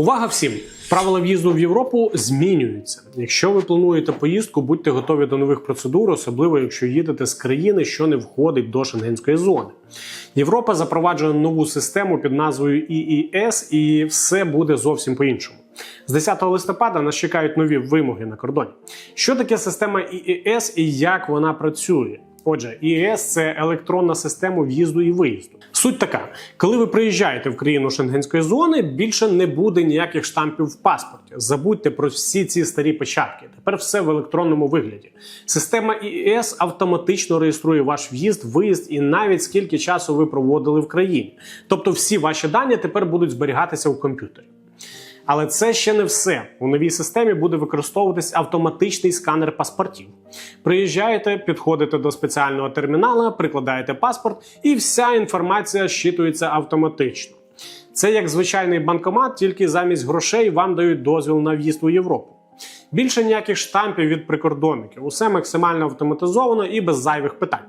Увага всім! Правила в'їзду в Європу змінюються. Якщо ви плануєте поїздку, будьте готові до нових процедур, особливо якщо їдете з країни, що не входить до шенгенської зони. Європа запроваджує нову систему під назвою EES, і все буде зовсім по-іншому. З 10 листопада нас чекають нові вимоги на кордоні. Що таке система EES і як вона працює? Отже, EES – це електронна система в'їзду і виїзду. Суть така: коли ви приїжджаєте в країну шенгенської зони, більше не буде ніяких штампів в паспорті. Забудьте про всі ці старі печатки. Тепер все в електронному вигляді. Система EES автоматично реєструє ваш в'їзд, виїзд і навіть скільки часу ви проводили в країні. Тобто, всі ваші дані тепер будуть зберігатися у комп'ютері. Але це ще не все. У новій системі буде використовуватись автоматичний сканер паспортів. Приїжджаєте, підходите до спеціального термінала, прикладаєте паспорт, і вся інформація щитується автоматично. Це як звичайний банкомат, тільки замість грошей вам дають дозвіл на в'їзд у Європу. Більше ніяких штампів від прикордонників, усе максимально автоматизовано і без зайвих питань.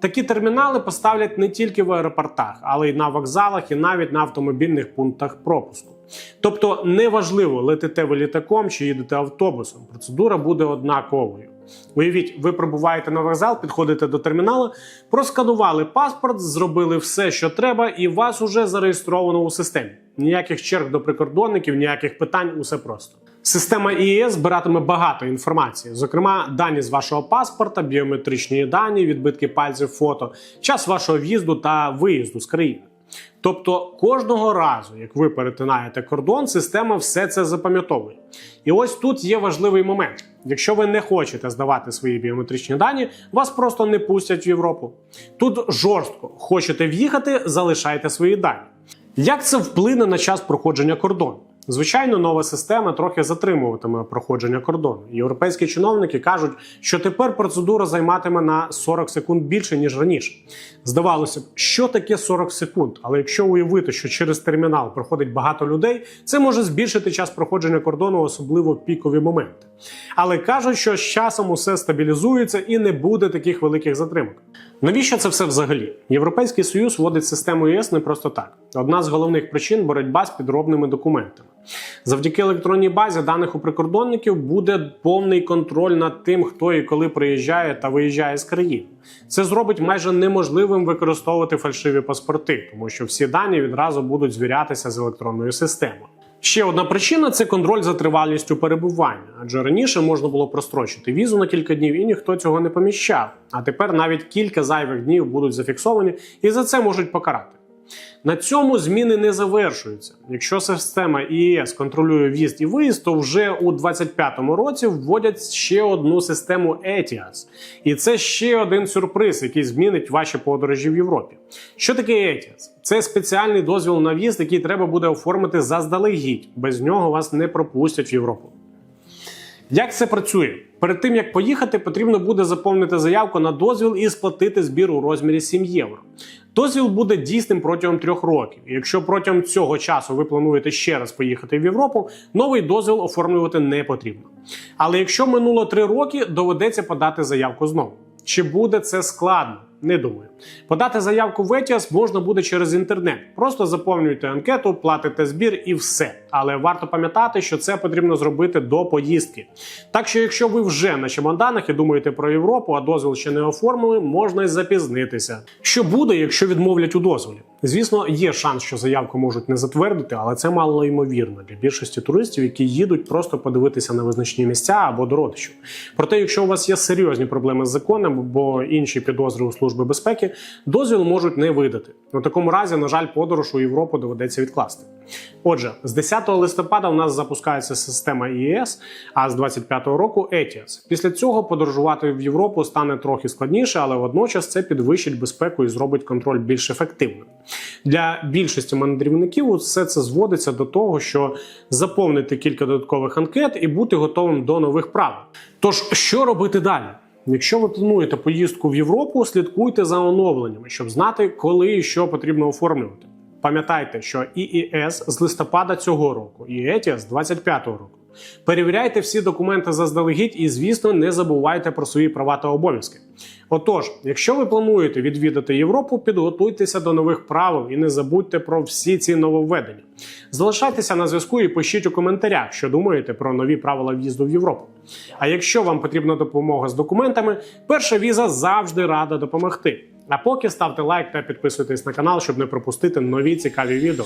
Такі термінали поставлять не тільки в аеропортах, але й на вокзалах, і навіть на автомобільних пунктах пропуску. Тобто, неважливо, летите ви літаком чи їдете автобусом, процедура буде однаковою. Уявіть, ви прибуваєте на вокзал, підходите до терміналу, просканували паспорт, зробили все, що треба, і вас уже зареєстровано у системі. Ніяких черг до прикордонників, ніяких питань, усе просто. Система ІЕС збиратиме багато інформації, зокрема, дані з вашого паспорта, біометричні дані, відбитки пальців, фото, час вашого в'їзду та виїзду з країни. Тобто кожного разу, як ви перетинаєте кордон, система все це запам'ятовує. І ось тут є важливий момент. Якщо ви не хочете здавати свої біометричні дані, вас просто не пустять в Європу. Тут жорстко хочете в'їхати, залишайте свої дані. Як це вплине на час проходження кордону? Звичайно, нова система трохи затримуватиме проходження кордону. Європейські чиновники кажуть, що тепер процедура займатиме на 40 секунд більше ніж раніше. Здавалося б, що таке 40 секунд, але якщо уявити, що через термінал проходить багато людей, це може збільшити час проходження кордону, особливо в пікові моменти. Але кажуть, що з часом усе стабілізується і не буде таких великих затримок. Навіщо це все взагалі? Європейський союз вводить систему ЄС не просто так. Одна з головних причин боротьба з підробними документами. Завдяки електронній базі даних у прикордонників буде повний контроль над тим, хто і коли приїжджає та виїжджає з країни. Це зробить майже неможливим використовувати фальшиві паспорти, тому що всі дані відразу будуть звірятися з електронною системою. Ще одна причина це контроль за тривалістю перебування, адже раніше можна було прострочити візу на кілька днів і ніхто цього не поміщав. А тепер навіть кілька зайвих днів будуть зафіксовані і за це можуть покарати. На цьому зміни не завершуються. Якщо система ІЕС контролює в'їзд і виїзд, то вже у 2025 році вводять ще одну систему ETIAS. І це ще один сюрприз, який змінить ваші подорожі в Європі. Що таке ETIAS? Це спеціальний дозвіл на в'їзд, який треба буде оформити заздалегідь. Без нього вас не пропустять в Європу. Як це працює? Перед тим як поїхати, потрібно буде заповнити заявку на дозвіл і сплатити збір у розмірі 7 євро. Дозвіл буде дійсним протягом трьох років. І якщо протягом цього часу ви плануєте ще раз поїхати в Європу, новий дозвіл оформлювати не потрібно. Але якщо минуло три роки, доведеться подати заявку знову. Чи буде це складно? Не думаю. Подати заявку в ETIAS можна буде через інтернет. Просто заповнюйте анкету, платите збір і все. Але варто пам'ятати, що це потрібно зробити до поїздки. Так що, якщо ви вже на чемоданах і думаєте про Європу, а дозвіл ще не оформили, можна й запізнитися. Що буде, якщо відмовлять у дозволі? Звісно, є шанс, що заявку можуть не затвердити, але це мало ймовірно для більшості туристів, які їдуть просто подивитися на визначні місця або до родичів. Проте, якщо у вас є серйозні проблеми з законом або інші підозри у служби безпеки, дозвіл можуть не видати. У такому разі, на жаль, подорож у Європу доведеться відкласти. Отже, з 10 листопада у нас запускається система ІЕС, а з 25-го року ETIAS. Після цього подорожувати в Європу стане трохи складніше, але водночас це підвищить безпеку і зробить контроль більш ефективним. Для більшості мандрівників все це зводиться до того, що заповнити кілька додаткових анкет і бути готовим до нових правил. Тож, що робити далі? Якщо ви плануєте поїздку в Європу, слідкуйте за оновленнями, щоб знати, коли і що потрібно оформлювати. Пам'ятайте, що EES з листопада цього року і ETIAS з 25-го року. Перевіряйте всі документи заздалегідь і, звісно, не забувайте про свої права та обов'язки. Отож, якщо ви плануєте відвідати Європу, підготуйтеся до нових правил і не забудьте про всі ці нововведення. Залишайтеся на зв'язку і пишіть у коментарях, що думаєте про нові правила в'їзду в Європу. А якщо вам потрібна допомога з документами, перша віза завжди рада допомогти. А поки ставте лайк та підписуйтесь на канал, щоб не пропустити нові цікаві відео.